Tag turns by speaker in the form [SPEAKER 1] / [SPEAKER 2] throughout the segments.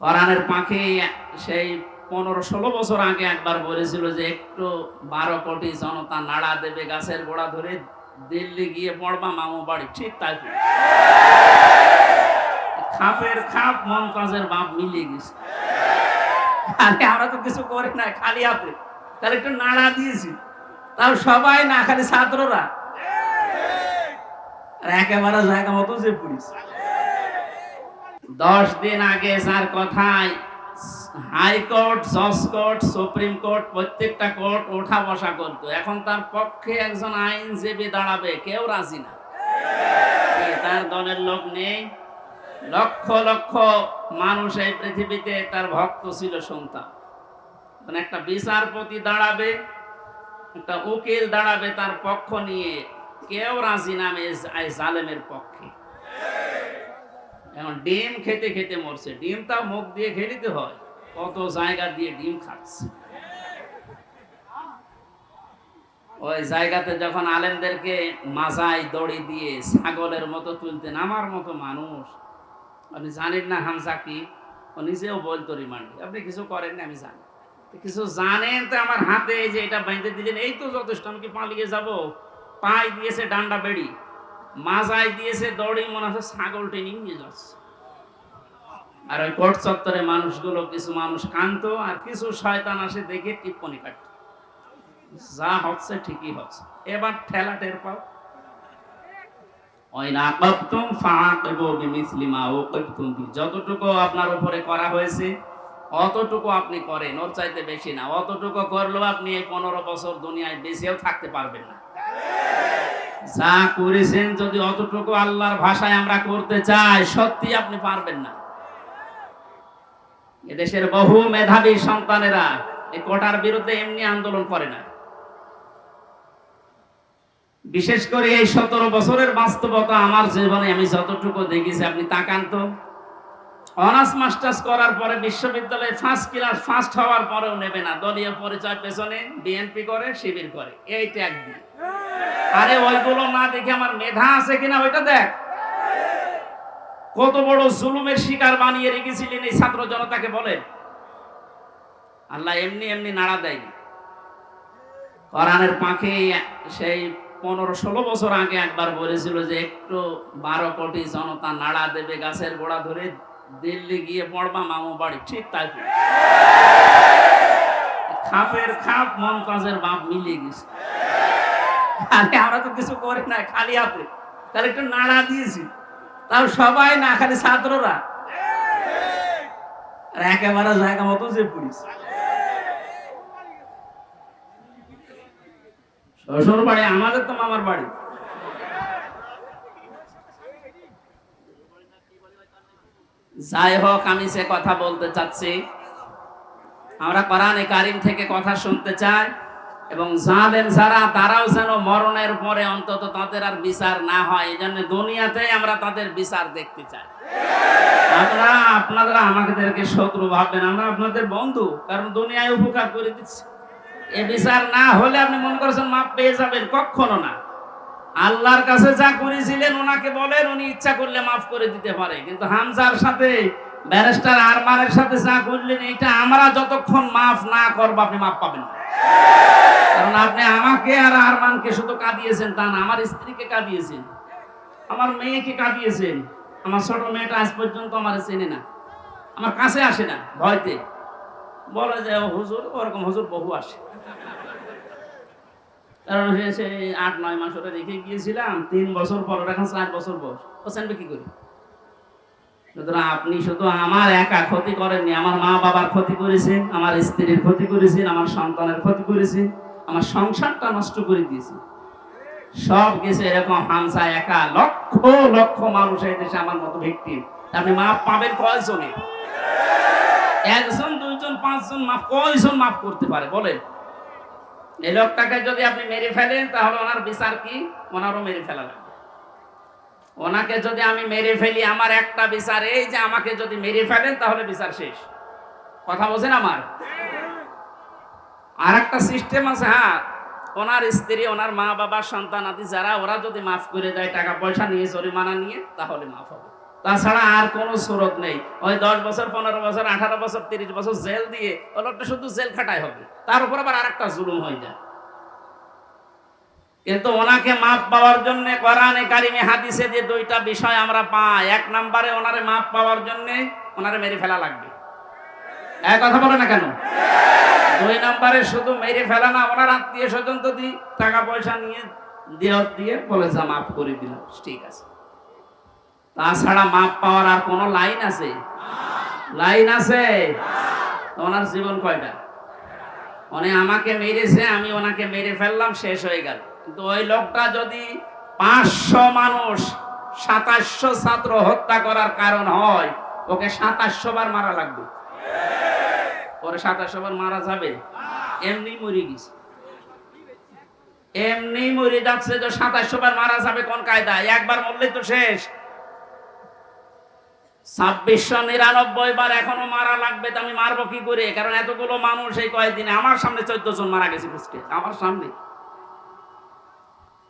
[SPEAKER 1] কোরআনের পাখি সেই পনেরো ষোলো বছর আগে একবার বলেছিল যে একটু বারো কোটি জনতা নাড়া দেবে গাছের গোড়া ধরে দিল্লি গিয়ে পড়বা, মামু বাড়ি। ঠিক তাই। খাপের খাপ মমতাজের বাপ মিলিয়ে গেছে। আরে আমরা তো কিছু করি না, খালি হাতে। তাহলে একটু নাড়া দিয়েছি। তাও সবাই না, খালি ছাত্ররা। একেবারে জায়গা মতো যে পুলিশ দশ দিন আগে যার কথায়, হাইকোর্ট, জজ কোর্ট, সুপ্রিম কোর্ট, প্রত্যেকটা কোর্ট ওঠা বসা করতো। এখন তার পক্ষে একজন আইনজীবী দাঁড়াবে, কেউ রাজি না। তার দলের লোক নেই। লক্ষ লক্ষ মানুষ এই পৃথিবীতে তার ভক্ত ছিল সন্তান। মানে একটা বিচারপতি দাঁড়াবে, একটা উকিল দাঁড়াবে তার পক্ষ নিয়ে। কেউ রাজি নামে জালেমের পক্ষে। এখন ডিম খেতে খেতে মরছে। ডিমটা মুখ দিয়ে খেলিতে হয়। কত জায়গা দিয়ে ডিম খাচ্ছে। ওই জায়গাতে যখন আলেমদেরকে মাজায় দড়ি দিয়ে ছাগলের মতো তুলতেন, আমার মতো মানুষ। আপনি জানেন না হামসা কি? ও নিজেও বলতো রিমান্ডে, আপনি কিছু করেন না, আমি জানি। কিছু জানেন তো আমার হাতে যে এটা বাইন্ধে দিলেন, এই তো যথেষ্ট, আমি কি পালিয়ে যাব? পায়ে দিয়েছে ডান্ডা বেড়ি। মাজায় দিয়েছে দড়ি মনে হচ্ছে ছাগল টেনে নিয়ে যাচ্ছে। আর ওই কোর্ট চত্বরে মানুষগুলো, কিছু মানুষ কান্ত আর কিছু শয়তান আসে দেখে টিপ্পনি কাটত। যা হচ্ছে ঠিকই হচ্ছে। এবার ঠেলা টের পাও। যতটুকু আপনার উপরে করা হয়েছে, অতটুকু আপনি করেন। ওর চাইতে বেশি না। অতটুকু করলেও আপনি এই পনেরো বছর দুনিয়ায় বেঁচেও থাকতে পারবেন না। যা করেছেন যদি অতটুকু আল্লাহর ভাষায় আমরা করতে চাই, সত্যি আপনি পারবেন না। এদেশের বহু মেধাবী সন্তানেরা এই কোটার বিরুদ্ধে এমনি আন্দোলন করে না। বিশেষ করে এই সতেরো বছরের বাস্তবতা আমার জীবনে আমি যতটুকু দেখেছি, আপনি তাকান তো। অনার্স মাস্টার্স করার পরে বিশ্ববিদ্যালয়ে ফার্স্ট ক্লাস ফার্স্ট হওয়ার পরেও নেবে না। দলীয় পরিচয় পেছনে বিএনপি করে, শিবির করে। এই ট্যাগ দিয়ে। আরে ওইগুলো না দেখে আমার মেধা আছে কিনা ওইটা দেখ। কত বড় জুলুমের শিকার বানিয়ে রেখেছিলেন এই ছাত্র জনতাকে বলেন। আল্লাহ এমনি এমনি নাড়া দেয়নি কোরআনের পাখি সেই পনেরো ষোলো বছর আগে একবার বলেছিল যে একটু বারো কোটি জনতা নাড়া দেবে গাছের গোড়া ধরে। দিল্লি গিয়ে পড়বা, মামু বাড়ি, ঠিক তাই। খাপের খাপ, মমতাজের বাপ মিলিয়ে গেছে। আরে, আমরা তো কিছু করি না, খালি হাতে। তাহলে একটু নাড়া দিয়েছি। তাও সবাই না, খালি ছাত্ররা। একেবারে জায়গা মতো যে পুলিশ। শ্বশুর বাড়ি আমাদের তো মামার বাড়ি। যাই হোক, আমি সে কথা বলতে চাচ্ছি। আমরা কোরআনে কারিম থেকে কথা শুনতে চাই এবং জালেম যারা, তারাও যেন মরণের পরে অন্তত তাদের আর বিচার না হয়। এই জন্য দুনিয়াতে আমরা তাদের বিচার দেখতে চাই। আমরা আপনারা আমাদেরকে শত্রু ভাববেন, আমরা আপনাদের বন্ধু, কারণ দুনিয়ায় উপকার করে দিচ্ছি। এ বিচার না হলে আপনি মনে করছেন মাপ পেয়ে যাবেন কখনো না। আল্লাহর কাছে যা করেছিলেন, ওনাকে বলেন, উনি ইচ্ছা করলে মাফ করে দিতে পারে। কিন্তু হামজার সাথে, ব্যারিস্টার আরমানের সাথে যা করলেন, এটা আমরা যতক্ষণ মাফ না করব, আপনি মাফ পাবেন না। কারণ আপনি আমাকে আর আরমানকে শুধু কাঁদিয়েছেন, তা না, আমার স্ত্রীকে কাঁদিয়েছেন, আমার মেয়েকে কাঁদিয়েছেন। আমার ছোট মেয়েটা আজ পর্যন্ত আমার চেনে না, আমার কাছে আসে না, ভয়তে। বলে যে হুজুর, ওরকম হুজুর বহু আসে। কারণ সে আট, নয় মাস ওটা রেখে গিয়েছিলাম, তিন বছর পর, ওটা এখন চার বছর বয়স। ও কি করি। সুতরাং আপনি শুধু আমার একা ক্ষতি করেননি, আমার মা বাবার ক্ষতি করেছেন, আমার স্ত্রীর ক্ষতি করেছেন, আমার সন্তানের ক্ষতি করেছেন, আমার সংসারটা নষ্ট করে দিয়েছে সব কিছু এরকম হামসা একা, লক্ষ লক্ষ মানুষ এই দেশে আমার মতো ভিক্টিম আপনি মাপ পাবেন, কয়জনে? একজন, দুইজন, পাঁচজন মাফ, কয়জন মাফ করতে পারে? বলেন। এই লোকটাকে যদি আপনি মেরে ফেলেন, তাহলে ওনার বিচার কি? ওনারও মেরে ফেলা লাগবে। ওনাকে যদি আমি মেরে ফেলি, আমার একটা বিচার এই যে আমাকে যদি মেরে ফেলেন, তাহলে বিচার শেষ। কথা বোঝেন আমার? আর একটা সিস্টেম আছে হ্যাঁ। ওনার স্ত্রী, ওনার মা বাবা সন্তান আদি যারা, ওরা যদি মাফ করে দেয় টাকা পয়সা নিয়ে, জরিমানা নিয়ে, তাহলে মাফ হবে। তাছাড়া আর কোনো সুরত নেই। ওই দশ বছর, পনেরো বছর, আঠারো বছর, তিরিশ বছর জেল দিয়ে ওই লোকটা শুধু জেল খাটাই হবে। তার উপর আবার আরেকটা জুলুম হয়ে যায় কিন্তু ওনাকে মাপ পাওয়ার জন্য কোরআনে কারিমে হাদিসে যে দুইটা বিষয় আমরা পাই, এক নম্বরে ওনারে মাপ পাওয়ার জন্য ওনারে মেরে ফেলা লাগবে। এক কথা বলে না কেন? দুই নম্বরে শুধু মেরে ফেলা না, ওনার আত্মীয় স্বজন যদি টাকা পয়সা নিয়ে দিয়ে দিয়ে বলে যা, মাফ করে দিলাম। ঠিক আছে। তাছাড়া মাপ পাওয়ার আর কোনো লাইন আছে? লাইন আছে? ওনার জীবন কয়টা? উনি আমাকে মেরেছে, আমি ওনাকে মেরে ফেললাম, শেষ হয়ে গেল। কিন্তু ওই লোকটা যদি পাঁচশো মানুষ সাতাশশো ছাত্র হত্যা করার কারণ হয়, ওকে সাতাশশো বার মারা লাগবে। পরে সাতাশশো বার মারা যাবে? এমনি মরে গেছে। এমনি মরে যাচ্ছে তো সাতাশশো বার মারা যাবে কোন কায়দায়? একবার মরলেই তো শেষ। ছাব্বিশশো নিরানব্বই বার এখনও মারা লাগবে তো আমি মারবো কি করে? কারণ এতগুলো মানুষ এই কয়েকদিনে আমার সামনে চোদ্দ জন মারা গেছে বুঝতে আমার সামনে।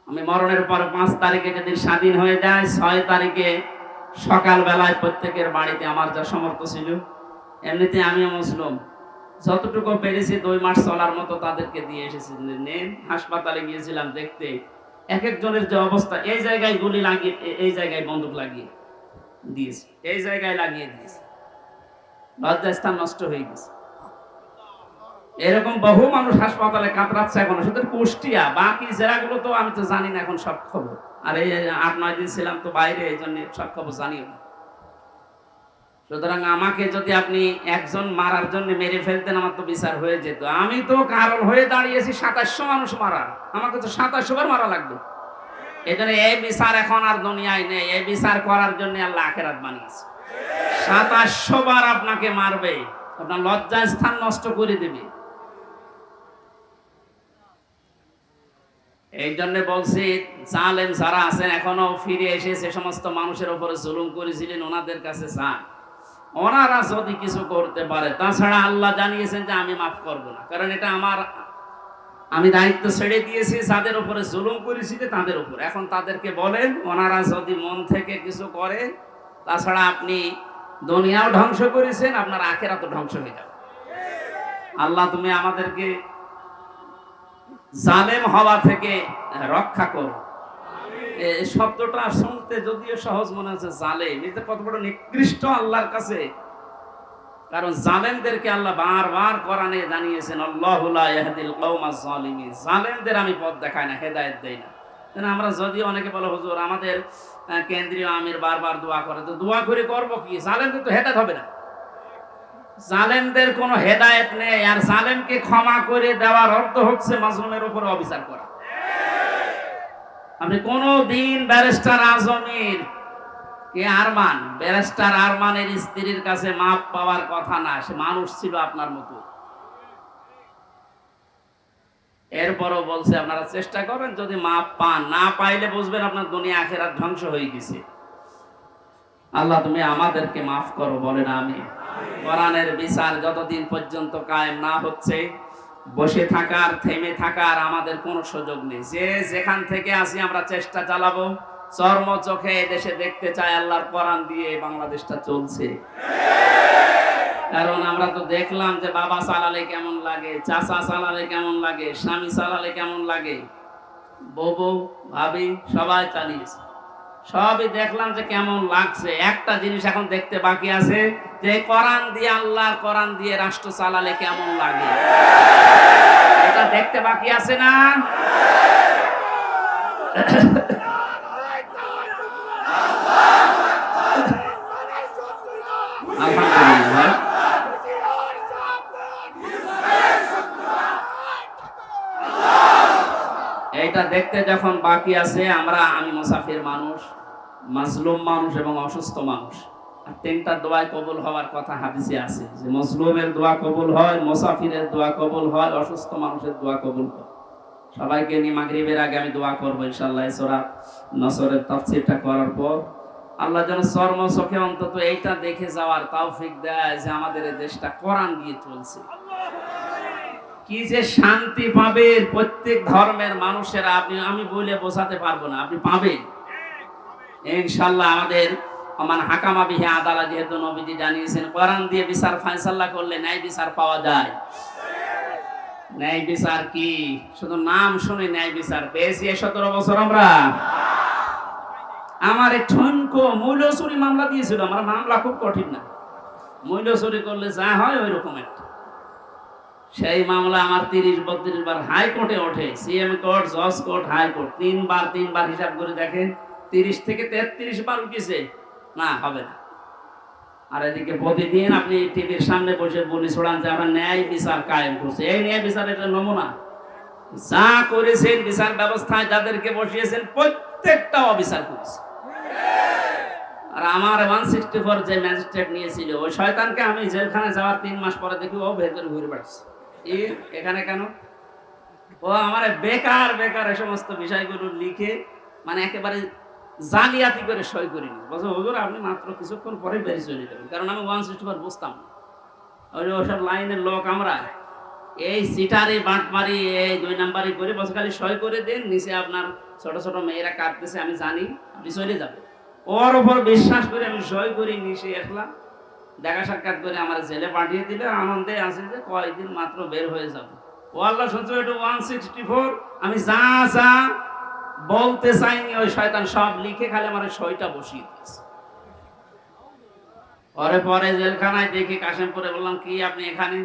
[SPEAKER 1] আমি মরণের পর পাঁচ তারিখে যেদিন স্বাধীন হয়ে যায়, ছয় তারিখে সকাল বেলায় প্রত্যেকের বাড়িতে আমার যা সমর্থ ছিল, এমনিতে আমি মুসলিম। যতটুকু পেরেছি দুই মাস চলার মতো তাদেরকে দিয়ে এসেছি। নেন, হাসপাতালে গিয়েছিলাম দেখতে। এক একজনের যে অবস্থা, এই জায়গায় গুলি লাগিয়ে এই জায়গায় বন্দুক লাগিয়ে। দিয়েছে। এই জায়গায় লাগিয়ে দিয়েছে। লজ্জাস্থান নষ্ট হয়ে গেছে। এরকম বহু মানুষ হাসপাতালে কাতরাচ্ছে এখন। শুধু কুষ্টিয়া, বাকি জেলাগুলো তো আমি তো জানি না এখন সব খবর। আর এই আট, নয় দিন ছিলাম তো বাইরে, এই জন্য সব খবর জানিও না। সুতরাং আমাকে যদি আপনি একজন মারার জন্য মেরে ফেলতেন, আমার তো বিচার হয়ে যেত। আমি তো কারণ হয়ে দাঁড়িয়েছি সাতাশশো মানুষ মারার। আমাকে তো সাতাশশো বার মারা লাগবে। এই জন্য এই বিচার এখন আর দুনিয়ায় নেই। এই বিচার করার জন্য আল্লাহ আখেরাত বানিয়েছে। সাতাশশো বার আপনাকে মারবে, আপনার স্থান নষ্ট করে দেবে। এই জন্য বলছি, জালেম যারা আছেন, এখনও ফিরে এসে সে সমস্ত মানুষের উপরে জুলুম করেছিলেন, ওনাদের কাছে যান। ওনারা যদি কিছু করতে পারে, তাছাড়া আল্লাহ জানিয়েছেন যে আমি মাফ করব না, কারণ এটা আমার আমি দায়িত্ব ছেড়ে দিয়েছি যাদের উপরে জুলুম করেছি তাদের উপর। এখন তাদেরকে বলেন, ওনারা যদি মন থেকে কিছু করে, তাছাড়া আপনি দুনিয়াও ধ্বংস করেছেন, আপনার আখেরা তো ধ্বংস হয়ে যাবে। আল্লাহ, তুমি আমাদেরকে জালেম হওয়া থেকে রক্ষা করো। এই শব্দটা শুনতে যদিও সহজ মনে হচ্ছে জালেম এটা কত বড় নিকৃষ্ট আল্লাহর কাছে কারণ জালেমদেরকে আল্লাহ বারবার কোরআনে জানিয়েছেন আল্লাহুলা জালিমিন জালেমদের আমি পথ দেখাই না, হেদায়েত দেই না। আমরা যদি অনেকে বলে, হুজুর, আমাদের কেন্দ্রীয় আমির বারবার দোয়া করে, তো দোয়া করে করব কি? জালেমদের তো হেদায়েত হবে না। জালেমদের কোনো হেদায়েত নেই, আর জালেমকে ক্ষমা করে দেওয়ার অর্থ হচ্ছে মাজলুমের উপরে অবিচার করা। আপনি কোনো দিন ব্যারিস্টার আজমির কে আরমান, ব্যারিস্টার আরমানের স্ত্রীর কাছে মাপ পাওয়ার কথা না, সে মানুষ ছিল আপনার মতো। এরপরও বলছে, আপনারা চেষ্টা করেন যদি মাপ পান, না পাইলে বুঝবেন আপনার দুনিয়া আখেরাত ধ্বংস হয়ে গেছে। আল্লাহ, তুমি আমাদেরকে মাফ করো, বলেন আমি কোরআনের বিচার যতদিন পর্যন্ত কায়েম না হচ্ছে, বসে থাকার, থেমে থাকার আমাদের কোনো সুযোগ নেই। যে যেখান থেকে আসি আমরা চেষ্টা চালাবো। চর্ম চোখে দেশে দেখতে চাই আল্লাহর কোরআন দিয়ে বাংলাদেশটা চলছে। কারণ আমরা তো দেখলাম যে বাবা চালালে কেমন লাগে, চাচা চালালে কেমন লাগে, স্বামী চালালে কেমন লাগে। বউ ভাবি, সবাই চালিয়েছে। সবই দেখলাম যে কেমন লাগছে। একটা জিনিস এখন দেখতে বাকি আছে যে কোরআন দিয়ে আল্লাহ কোরআন দিয়ে রাষ্ট্র চালালে কেমন লাগে। এটা দেখতে বাকি আছে না? এইটা দেখতে যখন বাকি আছে, আমরা আমি মুসাফির মানুষ, মাজলুম মানুষ এবং অসুস্থ মানুষ। আর তিনটা দোয়ায় কবুল হওয়ার কথা হাদিসে আছে যে, মজলুমের দোয়া কবুল হয়, মুসাফিরের দোয়া কবুল হয়, অসুস্থ মানুষের দোয়া কবুল হয়। সবাইকে নিয়ে মাগরিবের আগে আমি দোয়া করব ইনশাল্লাহ সোরা নসরের তাফসিরটা করার পর। আল্লাহ যেন চর্ম চোখে অন্তত এইটা দেখে যাওয়ার তৌফিক দেয় যে আমাদের এই দেশটা কোরআন দিয়ে চলছে। কি যে শান্তি পাবেন প্রত্যেক ধর্মের মানুষেরা, আপনি, আমি বলে বোঝাতে পারব না, আপনি পাবেন। ইনশাল্লাহ আমাদের আমার হাকামা বিহে আদালা, যেহেতু নবীজি জানিয়েছেন, কোরআন দিয়ে বিচার ফায়সাল্লাহ করলে ন্যায় বিচার পাওয়া যায়। ন্যায় বিচার কি? শুধু নাম শুনে ন্যায় বিচার পেয়েছি সতেরো বছর আমরা। আমার ঠনকো মূল্য চুরি মামলা দিয়েছিল, আমার মামলা খুব কঠিন না। মূল্য চুরি করলে যা হয় ওই রকম একটা। সেই মামলা আমার তিরিশ, বত্রিশ বার হাইকোর্টে ওঠে। সিএম কোর্ট, জজ কোর্ট হাইকোর্ট তিনবার তিনবার হিসাব করে দেখেন, তিরিশ থেকে তেত্রিশ বার উঠেছে। না, হবে না। আর এদিকে প্রতিদিন আপনি টিভির সামনে বসে বলি ছোড়ান যে আমরা ন্যায় বিচার কায়েম করছে। এই ন্যায় বিচার একটা নমুনা। যা করেছেন বিচার ব্যবস্থায় যাদেরকে বসিয়েছেন, প্রত্যেকটা অবিচার করেছে। আর আমার ওয়ান সিক্সটি ফোর যে ম্যাজিস্ট্রেট নিয়েছিল, ওই শয়তানকে আমি জেলখানে যাওয়ার তিন মাস পরে দেখি ও ভেতরে ঘুরে বেড়াচ্ছে। এখানে কেন? ও আমার বেকার বেকার এই সমস্ত বিষয়গুলো লিখে মানে একেবারে জালিয়াতি করে সই করিনি বলছে, হুজুর, আপনি মাত্র কিছুক্ষণ পরে বেরিয়ে চলে যাবেন, কারণ আমি ওয়ান সিক্সটি ফোর বুঝতাম ওই ওসব লাইনের লোক আমরা। এই সিটারি বাঁটমারি এই দুই নাম্বারই করে বসে খালি সই করে দেন, নিচে আপনার ছোট ছোট মেয়েরা কাঁদতেছে, আমি জানি, আপনি চলে যাবেন। ওর ওপর বিশ্বাস করে আমি সই করি নিচে আসলাম। দেখা সাক্ষাৎ করে আমার জেলে পাঠিয়ে দিলে, আনন্দে আছে যে কয়েকদিন মাত্র বের হয়ে যাব। ও আল্লাহ শুনছো, এটা ওয়ান সিক্সটি ফোর আমি যা যা বলতে চাইনি, ওই শয়তান সব লিখে খালি আমার সইটা বসিয়ে দিয়েছে। পরে পরে জেলখানায় দেখি কাশেমপুরে বললাম, কি আপনি এখানে?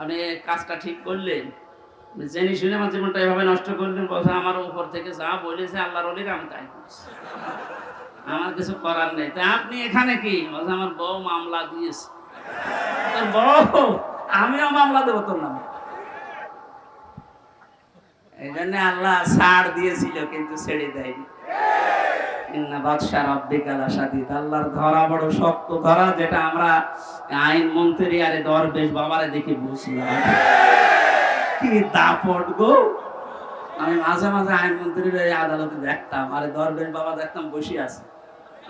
[SPEAKER 1] আপনি কাজটা ঠিক করলেন? জেনে শুনে আমার জীবনটা এভাবে নষ্ট করলেন, বলছে, আমার উপর থেকে যা বলেছে আল্লাহর অলির আমি তাই করছি। আমার কিছু করার নেই। তা আপনি এখানে কি? আমার বউ মামলা দিয়েছে। তোর বউ? আমিও মামলা দেবো তোর নামে। এই জন্য আল্লাহ ছাড় দিয়েছিল, কিন্তু ছেড়ে দেয়নি। যেটা আমরা আইন মন্ত্রী আরে দরবেশ দেখে বুঝলাম। কি দাপট গো! আমি মাঝে মাঝে আইন মন্ত্রীর আদালতে দেখতাম, আরে দরবেশ বাবা দেখতাম বসে আছে।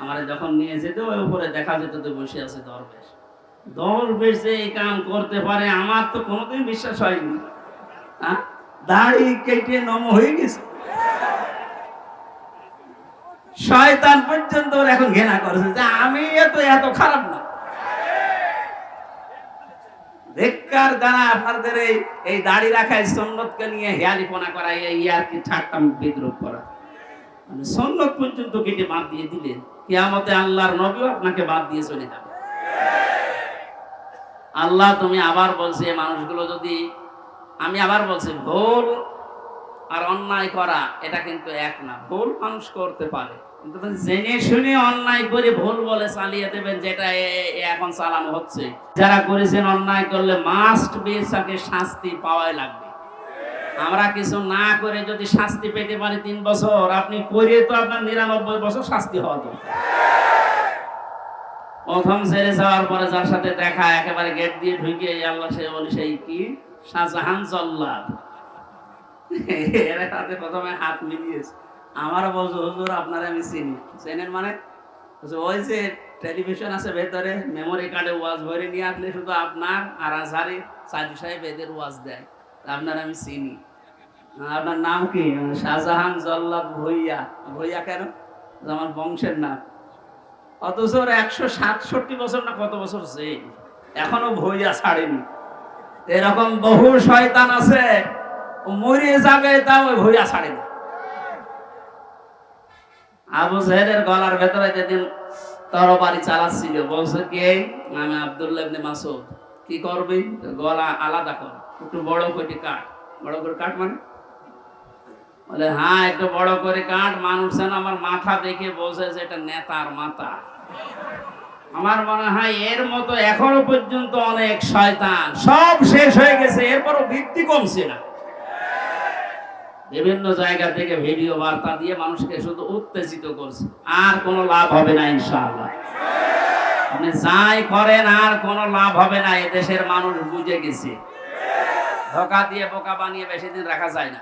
[SPEAKER 1] আমারে যখন নিয়ে যেত, ওই উপরে দেখা যেত তো বসে আছে দরবেশ। দরবেশ এই কাম করতে পারে, আমার তো কোনোদিন বিশ্বাস হয়নি। হ্যাঁ? দাড়ি কেটে নম হয়ে গেছে। শয়তান পর্যন্ত ওর এখন ঘৃণা করেছে যে আমি এত এত খারাপ না। বেকার দ্বারা আপনাদের এই এই দাড়ি রাখায় সন্ন্যতকে নিয়ে হেয়ালিপনা করা এই আর কি ঠাট্টা বিদ্রোহ করা। মানে সন্ন্যত পর্যন্ত কেটে বাদ দিয়ে দিলেন। কিয়ামতে আল্লাহর নবীও আপনাকে বাদ দিয়ে চলে যাবে। আল্লাহ তুমি আবার বলছে মানুষগুলো যদি আমি আবার বলছি, ভুল আর অন্যায় করা, এটা কিন্তু এক না। ভুল মানুষ করতে পারে। কিন্তু জেনে শুনে অন্যায় করে ভুল বলে চালিয়ে দেবেন, যেটা এখন চালানো হচ্ছে। যারা করেছেন অন্যায় করলে মাস্ট বি তাকে শাস্তি পাওয়াই লাগবে। আমরা কিছু না করে যদি শাস্তি পেতে পারি তিন বছর, আপনি করে তো আপনার নিরানব্বই বছর শাস্তি হওয়া প্রথম ছেড়ে যাওয়ার পরে যার সাথে দেখা, একেবারে গেট দিয়ে ঢুকে আল্লাহ সে বলি, সেই কি? শাহজাহান জল্লাদ। এর হাতে প্রথমে হাত মিলিয়েছে। আমার বলছো, হুজুর, আপনারা আমি চিনি। চেনেন মানে? ওই যে টেলিভিশন আছে ভেতরে, মেমোরি কার্ডে ওয়াজ ভরে নিয়ে আসলে শুধু আপনার আর আজহারি সাজু সাহেব এদের ওয়াজ দেয়। আপনার আমি চিনি। আপনার নাম কি? শাহজাহান জল্লাদ ভইয়া। ভইয়া কেন? আমার বংশের নাম। অথচ একশো সাতষট্টি বছর না কত বছর জেল। এখনও ভইয়া ছাড়েনি। এরকম বহু শয়তান আছে, ও মরে যাবে তা ওই ভইয়া ছাড়েনি। আবু জাহেলের গলার ভেতরে যেদিন তরবারি চালাচ্ছিল, বলছে কে? আমি আব্দুল্লাহ মাসুদ কি করবি? গলা আলাদা কর। একটু বড় করে কাট। বড় করে কাট মানে? বলে হ্যাঁ একটু বড় করে কাট। মানুষ যেন আমার মাথা দেখে বলছে যে এটা নেতার মাথা। আমার মনে হয় এর মতো এখনও পর্যন্ত অনেক শয়তান। সব শেষ হয়ে গেছে, এরপরও ভিত্তি কমছে না। বিভিন্ন জায়গা থেকে ভিডিও বার্তা দিয়ে মানুষকে শুধু উত্তেজিত করছে। আর কোনো লাভ হবে না, ইনশাআল্লাহ। আপনি যাই করেন, আর কোনো লাভ হবে না। এদেশের মানুষ বুঝে গেছে। ধোকা দিয়ে বোকা বানিয়ে বেশি দিন রাখা যায় না।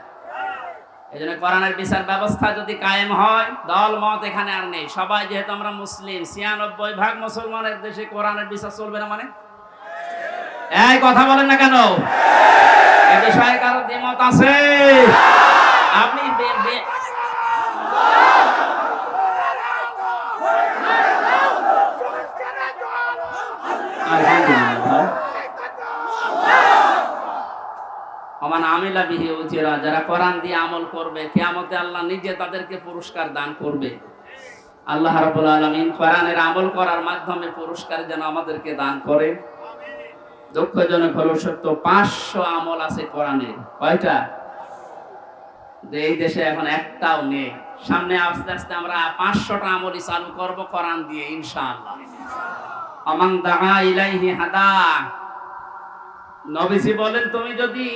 [SPEAKER 1] এই জন্য কোরআনের বিচার ব্যবস্থা যদি কায়েম হয়, দল, মত এখানে আর নেই। সবাই যেহেতু আমরা মুসলিম, ছিয়ানব্বই ভাগ মুসলমানের দেশে কোরআনের বিচার চলবে না মানে? এই কথা বলেন না কেন? এ বিষয়ে কারও দ্বিমত আছে? আপনি অমান আমিলা বিহি উচিরা যারা কোরআন দিয়ে আমল করবে, কিয়ামতে আল্লাহ নিজে তাদেরকে পুরস্কার দান করবে। আল্লাহ রাব্বুল আলামিন কোরআনের আমল করার মাধ্যমে পুরস্কার যেন আমাদেরকে দান করে। দুঃখজনক হলো সত্য, পাঁচশো আমল আছে কোরআনের কয়টা? যে এই দেশে এখন একটাও নেই। সামনে আস্তে আস্তে আমরা পাঁচশোটা আমলই চালু করব কোরআন দিয়ে, ইনশাআল্লাহ। আমাং দাহা ইলাইহি হাদা। নবীজি বলেন, তুমি যদি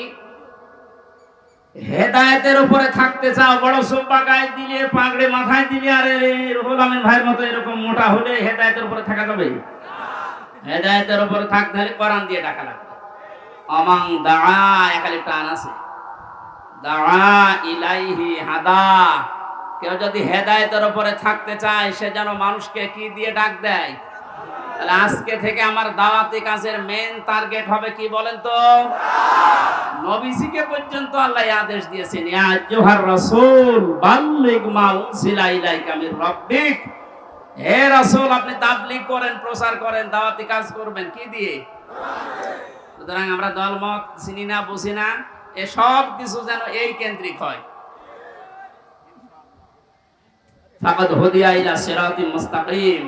[SPEAKER 1] হেদায়েতের উপরে থাকতে চাও, বড় সোপা গায়ে দিলে, পাগড়ে মাথায় দিলে, আরে রুহুল আমিন ভাইয়ের মতো এরকম মোটা হলে হেদায়েতের উপরে থাকা যাবে? হেদায়েতের উপরে থাকতে হলে কোরআন দিয়ে ডাকা লাগবে। অমাং দাআ একালি টান আছে। দাআ ইলাইহি হাদা। কেউ যদি হেদায়েতের উপরে থাকতে চায়, সে যেন মানুষকে কি দিয়ে ডাক দেয়? তাহলে আজকে থেকে আমার দাওয়াতি কাজের মেন টার্গেট হবে কি বলেন তো? নবীজিকে পর্যন্ত আল্লাহ আদেশ দিয়েছেন, ইয়া রাসূল, বাল্লিগ মা উনজিলা ইলাইকা মির রাব্বিক। হে রাসূল, আপনি তাবলীগ করেন, প্রচার করেন, দাওয়াতি কাজ করবেন, কি দিয়ে? সুতরাং আমরা দলমত চিনি না, বুঝি না, এ সব কিছু যেন এই কেন্দ্রিক হয়। ফাকাদ হুদিয়া ইলা সিরাতিল মুস্তাকিম।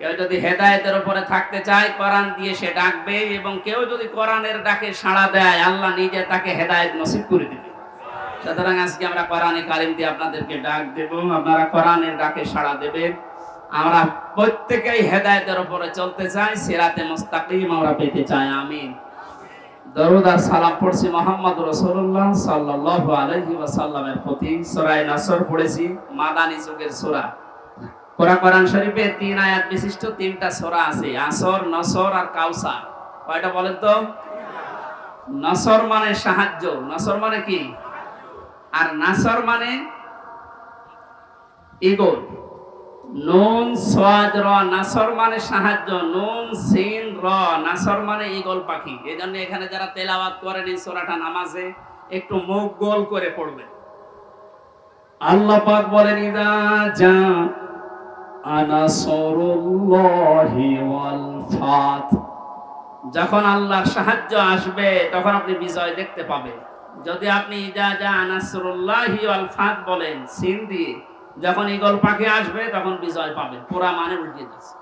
[SPEAKER 1] কেউ যদি হেদায়েতের উপরে থাকতে চায়, কোরআন দিয়ে সে ডাকবে এবং কেউ যদি কোরআনের ডাকে সাড়া দেয়, আল্লাহ নিজে তাকে হেদায়েত নসিব করে দিবে। সুতরাং আজকে আমরা কোরআনে কারিম দিয়ে আপনাদেরকে ডাক দেব। আপনারা কোরআনের ডাকে সাড়া দেবেন। আমরা প্রত্যেকেই হেদায়েতের উপরে চলতে চাই, সিরাতে মুস্তাকিম আমরা পেতে চাই, আমিন। দরুদ আর সালাম পড়ছি মোহাম্মদ রসুল্লাহ সাল্লাল্লাহু আলাইহি ওয়াসাল্লামের প্রতি। সূরা নাসর পড়েছি, মাদানী যুগের সূরা। কোরআন শরীফে তিন আয়াত বিশিষ্ট তিনটা সূরা আছে, আসর, নসর আর কাউসার। কয়টা বলেন তো? নসর মানে সাহায্য, নসর মানে কি? আর নাসর মানে ইগল নুন, সোয়াদ, র, নাসর মানে সাহায্য, নুন, সিন, র, নাসর মানে ইগল পাখি। এই জন্য এখানে যারা তেলাওয়াত করেন এই সোরাটা নামাজে, একটু মুখ গোল করে পড়বে আল্লাহ পাক বলেন, ইদা যা যখন আল্লাহর সাহায্য আসবে, তখন আপনি বিজয় দেখতে পাবেন। যদি আপনি ফাত বলেন সিন দিয়ে যখন ইগল পাখি আসবে, তখন বিজয় পাবেন। পুরা মানে উল্টে যাচ্ছে।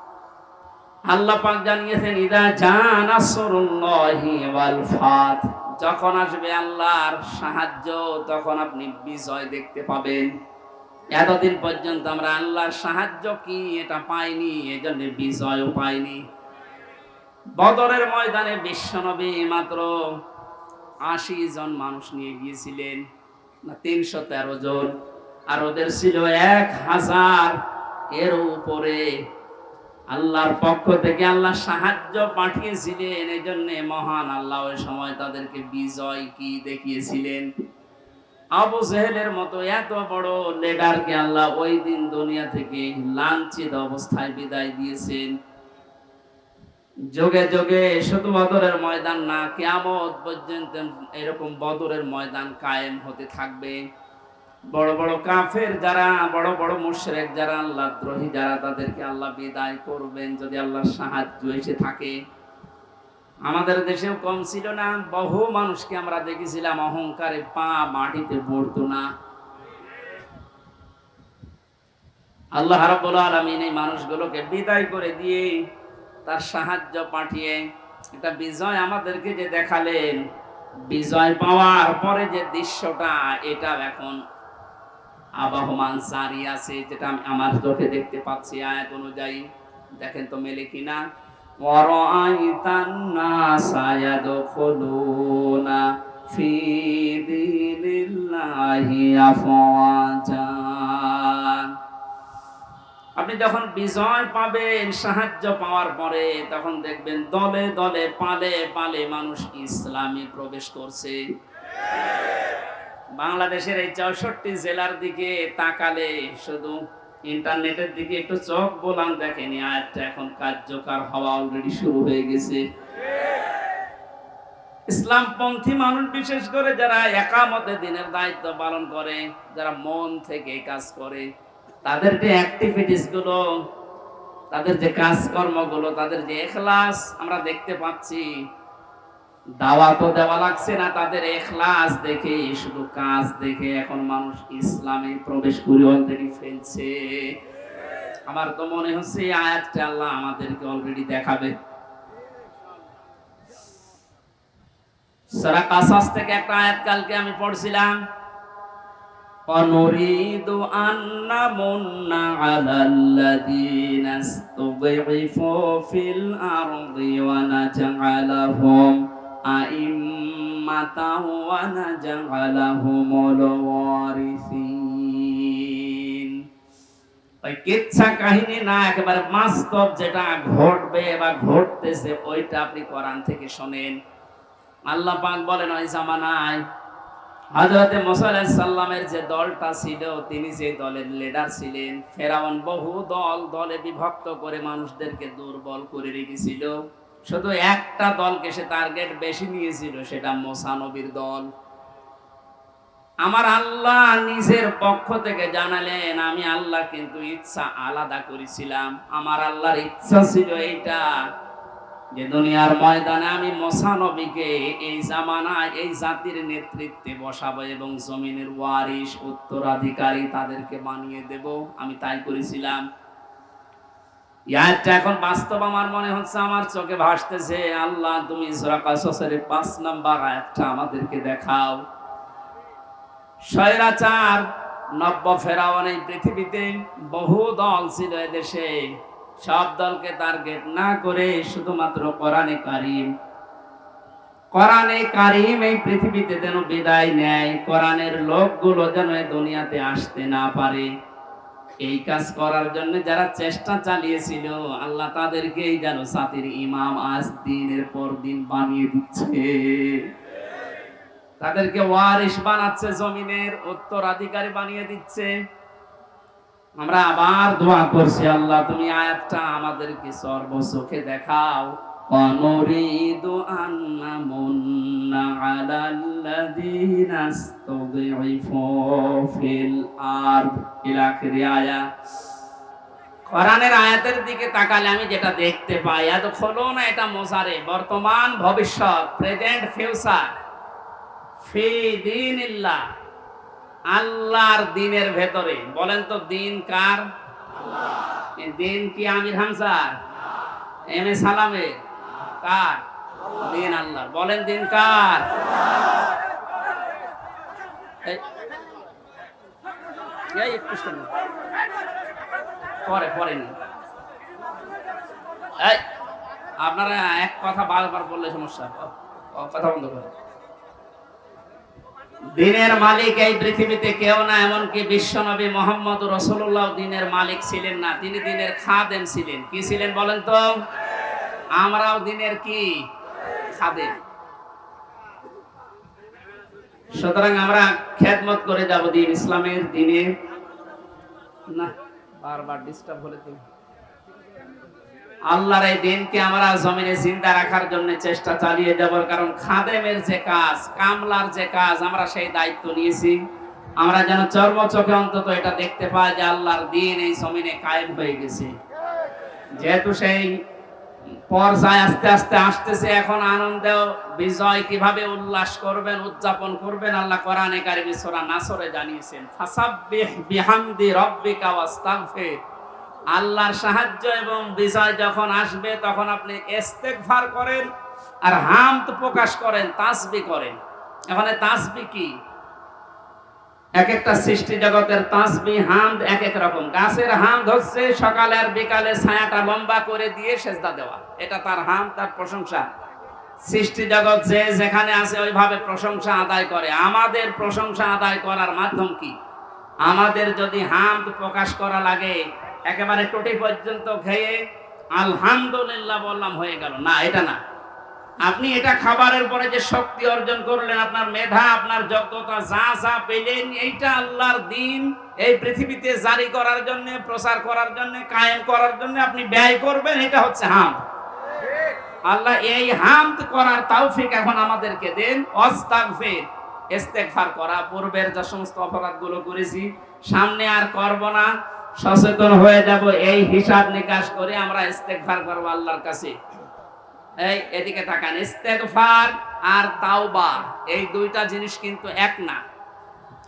[SPEAKER 1] আল্লাহ পাক জানিয়েছেন ইদা জানাসরুল্লাহি ফাত। যখন আসবে আল্লাহর সাহায্য, তখন আপনি বিজয় দেখতে পাবেন। এতদিন পর্যন্ত আমরা আল্লাহর সাহায্য কি এটা পাইনি, এজন্য বিজয়ও পাইনি। বদরের ময়দানে বিশ্বনবী মাত্র আশি জন মানুষ নিয়ে গিয়েছিলেন, না তিনশো তেরো জন। আর ওদের ছিল এক হাজার। এর উপরে আল্লাহর পক্ষ থেকে আল্লাহ সাহায্য পাঠিয়েছিলেন এই জন্য মহান আল্লাহ ওই সময় তাদেরকে বিজয় কি দেখিয়েছিলেন। আবু জেহেলের মতো এত বড় লিডারকে আল্লাহ ওই দিন দুনিয়া থেকে লাঞ্ছিত অবস্থায় বিদায় দিয়েছেন। যোগে যোগে শুধু বদরের ময়দান না, কেয়ামত পর্যন্ত এরকম বদরের ময়দান কায়েম হতে থাকবে। বড় বড় কাফের যারা, বড় বড় মুশরিক যারা, আল্লাহ দ্রোহী যারা, তাদেরকে আল্লাহ বিদায় করবেন যদি আল্লাহর সাহায্য এসে থাকে। আমাদের দেশেও কম ছিল না, বহু মানুষকে আমরা দেখেছিলাম অহংকারে পা মাটিতে পড়তো না। আল্লাহ রাব্বুল আলামিন এই মানুষগুলোকে বিদায় করে দিয়ে তার সাহায্য পাঠিয়ে এটা বিজয় আমাদেরকে যে দেখালেন, বিজয় পাওয়ার পরে যে দৃশ্যটা এটা এখন আবহমান জারি আছে, যেটা আমার চোখে দেখতে পাচ্ছি আয়াত অনুযায়ী। দেখেন তো মেলে কিনা। ورأيت الناس يدخلون في دين الله أفواجا আপনি যখন বিজয় পাবেন সাহায্য পাওয়ার পরে তখন দেখবেন দলে দলে পালে পালে মানুষ ইসলামে প্রবেশ করছে বাংলাদেশের এই চৌষট্টি জেলার দিকে তাকালে শুধু ইন্টারনেটের দিকে একটু চোখ বোলান দেখেনি আয়াতটা এখন কার্যকর হওয়া অলরেডি শুরু হয়ে গেছে। ইসলামপন্থী মানুষ বিশেষ করে যারা একামতে দিনের দায়িত্ব পালন করে, যারা মন থেকে কাজ করে, তাদের যে অ্যাক্টিভিটিসগুলো, তাদের যে কাজকর্মগুলো, তাদের যে এখলাস আমরা দেখতে পাচ্ছি দাওয়া তো দেওয়া লাগছে না তাদের এখলাস দেখে শুধু কাজ দেখে এখন মানুষ ইসলামে প্রবেশ করে অলরেডি ফেলছে আমার তো মনে হচ্ছে এই আয়াতটা আল্লাহ আমাদেরকে অলরেডি দেখাবে সারা কাসাস থেকে একটা আয়াত কালকে আমি পড়ছিলাম ونريد أن نمن على الذين استضعفوا في الأرض ونجعلهم أئمة ونجعلهم الوارثين ওই কিচ্ছা কাহিনী না একেবারে বাস্তব যেটা ঘটবে বা ঘটতেছে ওইটা আপনি কোরআন থেকে শোনেন আল্লাহ পাক বলেন ওই জামানায় হজরতে সাল্লামের যে দলটা ছিল তিনি যে দলের লিডার ছিলেন ফেরাউন বহু দল দলে বিভক্ত করে মানুষদেরকে দুর্বল করে রেখেছিল শুধু একটা দলকে সে টার্গেট বেশি নিয়েছিল, সেটা মোসা নবীর দল। আমার আল্লাহ নিজের পক্ষ থেকে জানালেন, আমি আল্লাহ কিন্তু ইচ্ছা আলাদা করেছিলাম। আমার আল্লাহর ইচ্ছা ছিল এইটা, যে দুনিয়ার ময়দানে আমি মশা নবীকে এই জামানায়, এই জাতির নেতৃত্বে বসাবো এবং জমিনের ওয়ারিশ, উত্তরাধিকারী তাদেরকে বানিয়ে দেব। আমি তাই করেছিলাম। ইয়ারটা এখন বাস্তব আমার মনে হচ্ছে, আমার চোখে ভাসতেছে। আল্লাহ, তুমি সূরা কাসসের 5 নাম্বার আয়াতটা আমাদেরকে দেখাও। স্বৈরাচার নব্য ফেরাউন এই পৃথিবীতে বহু দল ছিল এদেশে। সব দলকে টার্গেট না করে শুধুমাত্র কোরআনে কারিম। কোরআনে কারিম এই পৃথিবীতে যেন বিদায় নেয়, কোরআনের লোকগুলো যেন দুনিয়াতে আসতে না পারে। এই কাজ করার জন্য যারা চেষ্টা চালিয়েছিল, আল্লাহ তাদেরকেই যেন সাথীর ইমাম আজ দিনের পর দিন বানিয়ে দিচ্ছে। তাদেরকে ওয়ারিস বানাচ্ছে জমিনের, উত্তরাধিকারী বানিয়ে দিচ্ছে। আমরা আবার দোয়া করছি, আল্লাহ তুমি আয়াতটা আমাদেরকে সর্বসুখে দেখাও। ونريد أن نمن على الذين استضعفوا في الأرض إلى آخر آية কোরআনের আয়াতের দিকে তাকালে আমি যেটা দেখতে পাই এত খোলো না এটা মোজারে বর্তমান ভবিষ্যৎ প্রেজেন্ট ফিউচার ফি দিনিল্লাহ আল্লাহর দিনের ভেতরে বলেন তো দিন কার এই দিন কি আমির হামসার এম এ সালামের কার? দিন আল্লাহ বলেন দিন কার? আপনারা এক কথা বারবার বললে সমস্যা। কথা বন্ধ করে দিনের মালিক এই পৃথিবীতে কেউ না, এমনকি বিশ্বনবী মোহাম্মদ রসুল্লাহ দিনের মালিক ছিলেন না। তিনি দিনের খাদেম ছিলেন। কি ছিলেন বলেন তো? আমরাও দিনের কি খাদেম সুতরাং আমরা খেদমত করে যাব দিন ইসলামের দিনে। না, বারবার ডিস্টার্ব হলে তো। আল্লাহর এই দিনকে আমরা জমিনে জিন্দা রাখার জন্য চেষ্টা চালিয়ে যাবার কারণ খাদেমের যে কাজ, কামলার যে কাজ, আমরা সেই দায়িত্ব নিয়েছি। আমরা যেন চর্ম চোখে অন্তত এটা দেখতে পাই যে আল্লাহর দিন এই জমিনে কায়েম হয়ে গেছে। যেহেতু সেই পর্যায়ে আস্তে আস্তে আসতেছে, এখন আনন্দ, বিজয় কীভাবে উল্লাস করবেন, উদযাপন করবেন, আল্লাহ কোরআনে কারিমে সূরা নাসরে জানিয়েছেন, ফাসাব্বিহ বিহামদি রাব্বিকা ওয়াস্তাগফির। আল্লাহর সাহায্য এবং বিজয় যখন আসবে, তখন আপনি ইস্তেগফার করেন আর হামদ প্রকাশ করেন, তাসবি করেন। এখানে তাসবি কি? এক একটা সৃষ্টি জগতের তাসবি হামদ এক এক রকম। গাছের হামদ হচ্ছে সকালে আর বিকালে ছায়াটা লম্বা করে দিয়ে সেজদা দেওয়া। এটা তার হাম, তার প্রশংসা। সৃষ্টি জগৎ যে যেখানে আছে ওইভাবে প্রশংসা আদায় করে। আমাদের প্রশংসা আদায় করার মাধ্যম কি? আমাদের যদি হামদ প্রকাশ করা লাগে, একেবারে টুটি পর্যন্ত খেয়ে আলহামদুলিল্লাহ বললাম হয়ে গেল। না, এটা না। আপনি এটা খাবারের পরে যে শক্তি অর্জন করলেন, আপনার মেধা, আপনার যোগ্যতা, যা যা পেলেন, এইটা আল্লাহর দিন। এই পৃথিবীতে জারি করার জন্য, প্রচার করার জন্য, কায়েম করার জন্য আপনি ব্যয় করবেন, এটা হচ্ছে হাম। আল্লাহ এই হামদ করার তৌফিক এখন আমাদেরকে দেন। অস্তাগফির, ইস্তেগফার করা, পূর্বের যে সমস্ত অপরাধগুলো করেছি, সামনে আর করব না। সচেতন হয়ে যাব, এই হিসাব নিকাশ করে আমরা ইস্তেগফার করব আল্লাহর কাছে। এই, এদিকে তাকান। ইস্তেগফার আর তাওবা, এই দুইটা জিনিস কিন্তু এক না।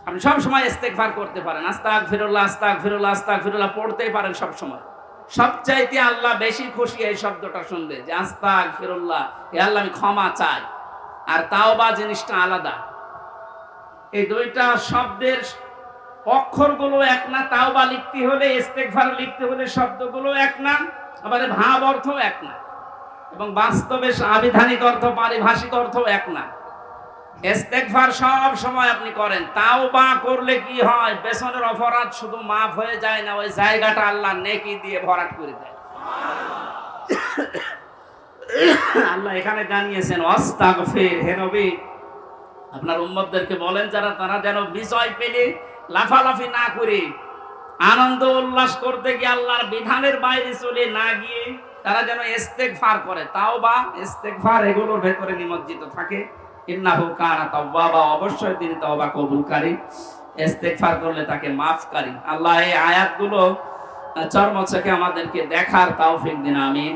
[SPEAKER 1] আপনি সব সময় ইস্তেগফার করতে পারেন। আস্তাক ফিরুল্লাহ আস্তাক ফিরুল্লাহ আস্তাক ফিরুল্লাহ পড়তেই পারেন সব সময়। সবচাইতে আল্লাহ বেশি খুশি এই শব্দটা শুনলে, যে আস্তাক ফিরুল্লাহ এ আল্লাহ আমি ক্ষমা চাই। আর তাওবা জিনিসটা আলাদা। এই দুইটা শব্দের অক্ষরগুলো এক না, তাওবা লিখতে হলে, ইস্তেগফার লিখতে হলে শব্দগুলো এক না, আবার ভাব অর্থ এক না। এবং বাস্তবে আবিধানিক অর্থ, পারিভাষিক অর্থ এক না। ইস্তেগফার সব সময় আপনি করেন। তাওবা করলে কি হয়? পেছনের অপরাধ শুধু মাফ হয়ে যায় না, ওই জায়গাটা আল্লাহ নেকি দিয়ে ভরাট করে দেয়। আল্লাহ এখানে জানিয়েছেন অস্তাগফির হে নবী। আপনার উম্মতদেরকে বলেন যারা, তারা যেন বিজয় পেলে লাফালাফি না করে, আনন্দ উল্লাস করতে গিয়ে আল্লাহর বিধানের বাইরে চলে না গিয়ে তারা যেন ইস্তেগফার করে। তাও বা ইস্তেগফার এগুলোর ভেতরে নিমজ্জিত থাকে। ইন্নাহু কানা তাওয়াবা, অবশ্যই তিনি তওবা কবুলকারী। ইস্তেগফার করলে তাকে মাফকারী। আল্লাহ এই আয়াতগুলো চর্মচকে আমাদেরকে দেখার তৌফিক দিন, আমিন।